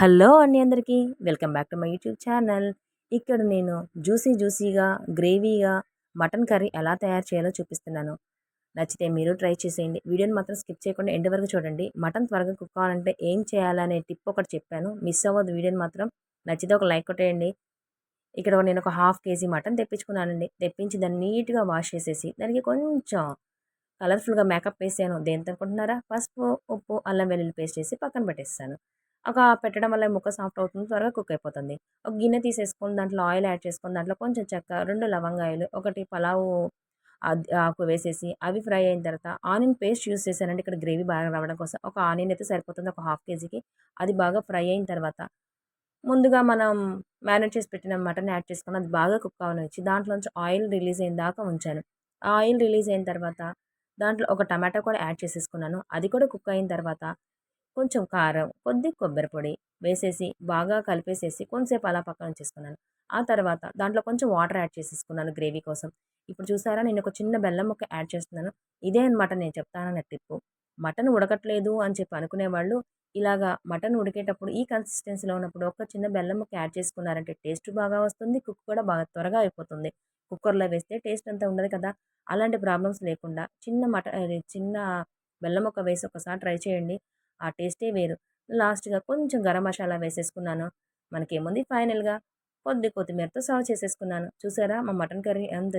Hello అండి అందరికీ. Welcome back to my YouTube channel. ఇక్కడ నేను జ్యూసీ జ్యూసీగా గ్రేవీగా మటన్ కర్రీ ఎలా తయారు చేయాలో చూపిస్తున్నాను. నచ్చితే మీరు ట్రై చేసేయండి. వీడియోని మాత్రం స్కిప్ చేయకుండా ఎండ్ వరకు చూడండి. మటన్ త్వరగా కుక్ కావాలంటే ఏం చేయాలనే టిప్ ఒకటి చెప్పాను. మిస్ అవ్వదు వీడియోని మాత్రం. నచ్చితే ఒక లైక్ కొట్టేయండి. ఇక్కడ నేను ఒక హాఫ్ కేజీ మటన్ తెప్పించుకున్నానండి. తెప్పించి దాన్ని నీట్గా వాష్ చేసేసి దానికి కొంచెం కలర్ఫుల్గా మేకప్ వేసాను. దేంతో అనుకుంటున్నారా? పసుపు ఉప్పు అల్లం వెల్లుల్లి పేస్ట్ చేసి పక్కన పెట్టేస్తాను. ఒక పెట్టడం వల్ల ముక్క సాఫ్ట్ అవుతుంది త్వరగా కుక్ అయిపోతుంది. ఒక గిన్నె తీసేసుకొని దాంట్లో ఆయిల్ యాడ్ చేసుకొని దాంట్లో కొంచెం చెక్క రెండు లవంగాయలు ఒకటి పలావు ఆకు వేసేసి అవి ఫ్రై అయిన తర్వాత ఆనియన్ పేస్ట్ యూస్ చేశానండి. ఇక్కడ గ్రేవీ బాగా రావడం కోసం ఒక ఆనియన్ అయితే సరిపోతుంది ఒక హాఫ్ కేజీకి. అది బాగా ఫ్రై అయిన తర్వాత ముందుగా మనం మ్యారినేట్ చేసి పెట్టిన మటన్ యాడ్ చేసుకొని అది బాగా కుక్ అవ్వనిచ్చి దాంట్లోంచి ఆయిల్ రిలీజ్ అయిన దాకా ఉంచాను. ఆయిల్ రిలీజ్ అయిన తర్వాత దాంట్లో ఒక టమాటా కూడా యాడ్ చేసేసుకున్నాను. అది కూడా కుక్ అయిన తర్వాత కొంచెం కారం కొద్ది కొబ్బరి పొడి వేసేసి బాగా కలిపేసేసి కొంచెంసేపు అలా పక్కన చేసుకున్నాను ఆ తర్వాత దాంట్లో కొంచెం వాటర్ యాడ్ చేసేసుకున్నాను గ్రేవీ కోసం. ఇప్పుడు చూసారా నేను ఒక చిన్న బెల్లం ముక్క యాడ్ చేస్తున్నాను. ఇదే అనమాట నేను చెప్తానన్న టిప్పు. మటన్ ఉడకట్లేదు అని చెప్పి అనుకునే వాళ్ళు ఇలాగా మటన్ ఉడికేటప్పుడు ఈ కన్సిస్టెన్సీలో ఉన్నప్పుడు ఒక చిన్న బెల్లం ముక్క యాడ్ చేసుకున్నారంటే టేస్ట్ బాగా వస్తుంది కుక్ కూడా బాగా త్వరగా అయిపోతుంది. కుక్కర్లో వేస్తే టేస్ట్ అంతా ఉండదు కదా. అలాంటి ప్రాబ్లమ్స్ లేకుండా చిన్న మటన్ చిన్న బెల్లం ముక్క వేసి ఒకసారి ట్రై చేయండి. ఆ టేస్టే వేరు. లాస్ట్గా కొంచెం గరం మసాలా వేసేసుకున్నాను. మనకేముంది ఫైనల్గా కొద్ది కొత్తిమీరతో సర్వ్ చేసేసుకున్నాను. చూసారా? మా మటన్ కర్రీ ఎంత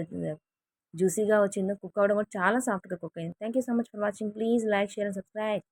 జ్యూసీగా వచ్చిందో కుక్ అవ్వడం కూడా చాలా సాఫ్ట్గా కుక్ అయింది. Thank you so much for watching. Please like share and subscribe.